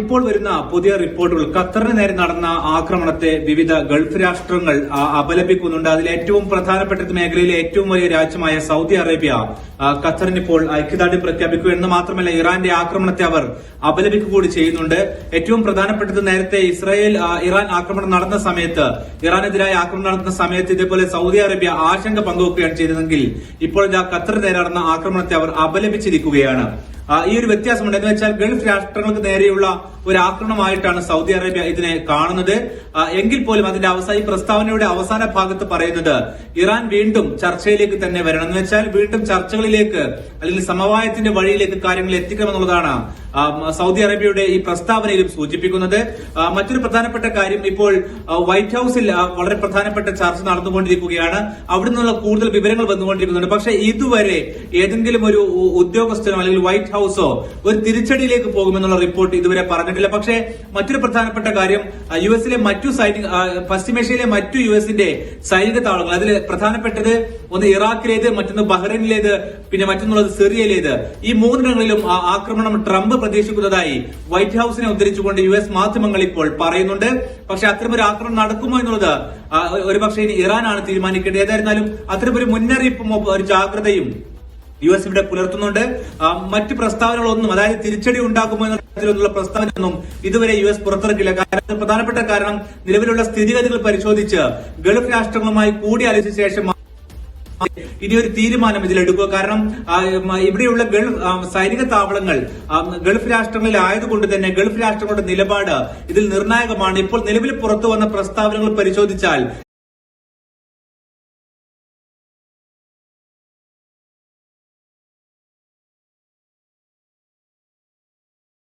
ഇപ്പോൾ വരുന്ന പുതിയ റിപ്പോർട്ടുകൾ. ഖത്തറിന് നേരെ നടന്ന ആക്രമണത്തെ വിവിധ ഗൾഫ് രാഷ്ട്രങ്ങൾ അപലപിക്കുന്നുണ്ട്. അതിൽ ഏറ്റവും പ്രധാനപ്പെട്ട മേഖലയിലെ ഏറ്റവും വലിയ രാജ്യമായ സൗദി അറേബ്യ ഖത്തറിന് ഇപ്പോൾ ഐക്യദാർഢ്യം പ്രഖ്യാപിക്കുക എന്ന് മാത്രമല്ല ഇറാന്റെ ആക്രമണത്തെ അവർ അപലപിക്കുക കൂടി ചെയ്യുന്നുണ്ട്. ഏറ്റവും പ്രധാനപ്പെട്ടത് നേരത്തെ ഇസ്രായേൽ ഇറാൻ ആക്രമണം നടന്ന സമയത്ത് ഇറാനെതിരായ ആക്രമണം നടന്ന സമയത്ത് ഇതേപോലെ സൗദി അറേബ്യ ആശങ്ക പങ്കുവെക്കുകയാണ് ചെയ്തതെങ്കിൽ ഇപ്പോൾ ഖത്തറിന് നേരെ നടന്ന ആക്രമണത്തെ അവർ അപലപിച്ചിരിക്കുകയാണ്. ഈ ഒരു വ്യത്യാസമുണ്ട്. എന്ന് വെച്ചാൽ ഗൾഫ് രാഷ്ട്രങ്ങൾക്ക് നേരെയുള്ള ഒരു ആക്രമണമായിട്ടാണ് സൗദി അറേബ്യ ഇതിനെ കാണുന്നത്. എങ്കിൽ പോലും അതിന്റെ അവസാന ഈ പ്രസ്താവനയുടെ അവസാന ഭാഗത്ത് പറയുന്നത് ഇറാൻ വീണ്ടും ചർച്ചയിലേക്ക് തന്നെ വരണം. എന്ന് വെച്ചാൽ വീണ്ടും ചർച്ചകളിലേക്ക് അല്ലെങ്കിൽ സമവായത്തിന്റെ വഴിയിലേക്ക് കാര്യങ്ങൾ എത്തിക്കണമെന്നുള്ളതാണ് സൗദി അറേബ്യയുടെ ഈ പ്രസ്താവനയിലും സൂചിപ്പിക്കുന്നത്. മറ്റൊരു പ്രധാനപ്പെട്ട കാര്യം ഇപ്പോൾ വൈറ്റ് ഹൌസിൽ വളരെ പ്രധാനപ്പെട്ട ചർച്ച നടന്നുകൊണ്ടിരിക്കുകയാണ്. അവിടെ നിന്നുള്ള കൂടുതൽ വിവരങ്ങൾ വന്നുകൊണ്ടിരിക്കുന്നുണ്ട്. പക്ഷേ ഇതുവരെ ഏതെങ്കിലും ഒരു ഉദ്യോഗസ്ഥനോ അല്ലെങ്കിൽ വൈറ്റ് ഹൌസോ ഒരു തിരിച്ചടിയിലേക്ക് പോകുമെന്നുള്ള റിപ്പോർട്ട് ഇതുവരെ പറഞ്ഞിട്ടില്ല. പക്ഷേ മറ്റൊരു പ്രധാനപ്പെട്ട കാര്യം യു എസിലെ മറ്റു സൈനിക പശ്ചിമേഷ്യയിലെ മറ്റു യു എസിന്റെ സൈനിക താവളങ്ങൾ അതിൽ പ്രധാനപ്പെട്ടത് ഒന്ന് ഇറാഖിലേത് മറ്റൊന്ന് ബഹ്റൈനിലേത് പിന്നെ മറ്റൊന്നുള്ളത് സിറിയയിലേത്. ഈ മൂന്നിടങ്ങളിലും ആ ആക്രമണം ട്രംപ് പ്രതീക്ഷിക്കുന്നതായി വൈറ്റ് ഹൌസിനെ ഉദ്ധരിച്ചുകൊണ്ട് യു എസ് മാധ്യമങ്ങൾ ഇപ്പോൾ പറയുന്നുണ്ട്. പക്ഷെ അത്തരമൊരു ആക്രമണം നടക്കുമോ എന്നുള്ളത് ഒരുപക്ഷെ ഇനി ഇറാനാണ് തീരുമാനിക്കേണ്ടത്. ഏതായിരുന്നാലും അത്തരമൊരു മുന്നറിയിപ്പും ഒരു ജാഗ്രതയും യു എസ് ഇവിടെ പുലർത്തുന്നുണ്ട്. മറ്റ് പ്രസ്താവനകളൊന്നും അതായത് തിരിച്ചടി ഉണ്ടാക്കുമോ എന്ന തരത്തിലുള്ള പ്രസ്താവനയൊന്നും ഇതുവരെ യു എസ് പുറത്തിറക്കില്ല. കാരണം പ്രധാനപ്പെട്ട കാരണം നിലവിലുള്ള സ്ഥിതിഗതികൾ പരിശോധിച്ച് ഗൾഫ് രാഷ്ട്രങ്ങളുമായി കൂടിയാലോചിച്ച ശേഷം ഒരു തീരുമാനം ഇതിലെടുക്കുക. കാരണം ഇവിടെയുള്ള ഗൾഫ് സൈനിക താവളങ്ങൾ ഗൾഫ് രാഷ്ട്രങ്ങളിൽ ആയതുകൊണ്ട് തന്നെ ഗൾഫ് രാഷ്ട്രങ്ങളുടെ നിലപാട് ഇതിൽ നിർണായകമാണ്. ഇപ്പോൾ നിലവിൽ പുറത്തു വന്ന പ്രസ്താവനകൾ പരിശോധിച്ചാൽ